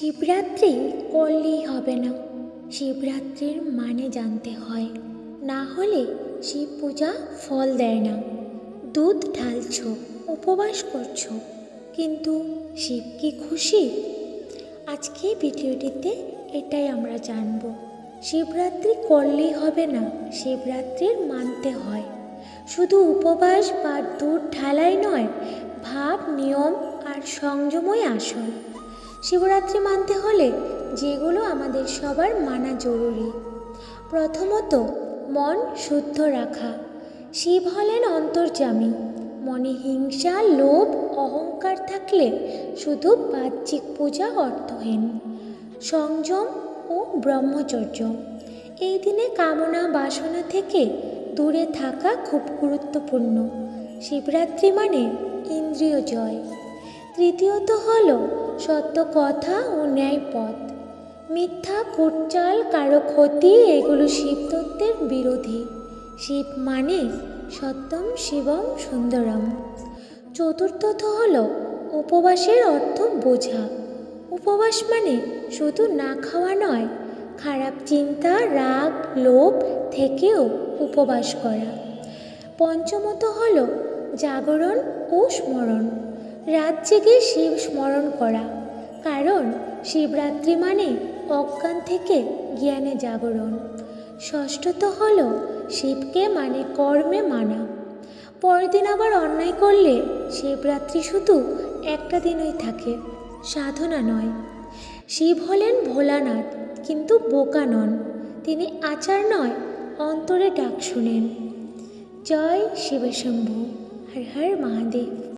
শিবরাত্রি করলেই হবে না। শিবরাত্রির মানে জানতে হয়। না হলে শিব পূজা ফল দেয় না। দুধ ঢালছ, উপবাস করছ, কিন্তু শিব কি খুশি? আজকে ভিডিওটিতে এটাই আমরা জানব। শিবরাত্রি করলেই হবে না, শিবরাত্রির মানতে হয়। শুধু উপবাস বা দুধ ঢালাই নয়, ভাব, নিয়ম আর সংযমই আসল। শিবরাত্রি মানতে হলে যেগুলো আমাদের সবার মানা জরুরি। প্রথমত, মন শুদ্ধ রাখা। শিব হলেন অন্তর্যামী। মনে হিংসা, লোভ, অহংকার থাকলে শুধু বাহ্যিক পূজা অর্থহীন। সংযম ও ব্রহ্মচর্য। এই দিনে কামনা, বাসনা থেকে দূরে থাকা খুব গুরুত্বপূর্ণ। শিবরাত্রি মানে ইন্দ্রিয় জয়। তৃতীয়ত হল সত্য কথা ও ন্যায় পথ মিথ্যা, কুটচাল, কারও ক্ষতি, এগুলো শিবতত্ত্বের বিরোধী। শিব মানে সত্যম, শিবম, সুন্দরম। চতুর্থত হল উপবাসের অর্থ বোঝা। উপবাস মানে শুধু না খাওয়া নয়, খারাপ চিন্তা, রাগ, লোভ থেকেও উপবাস করা। পঞ্চমত হল জাগরণ ও স্মরণ। রাত জেগে শিব স্মরণ করা। কারণ শিবরাত্রি মানে অজ্ঞান থেকে জ্ঞানে জাগরণ। ষষ্ঠত হল শিবকে মানে কর্মে মানা। পরদিন আবার অন্যায় করলে শিবরাত্রি শুধু একটা দিনই থাকে, সাধনা নয়। শিব হলেন ভোলানাথ, কিন্তু বোকা নন। তিনি আচার নয়, অন্তরে ডাক শুনেন। জয় শিবশম্ভু, হর হর মহাদেব।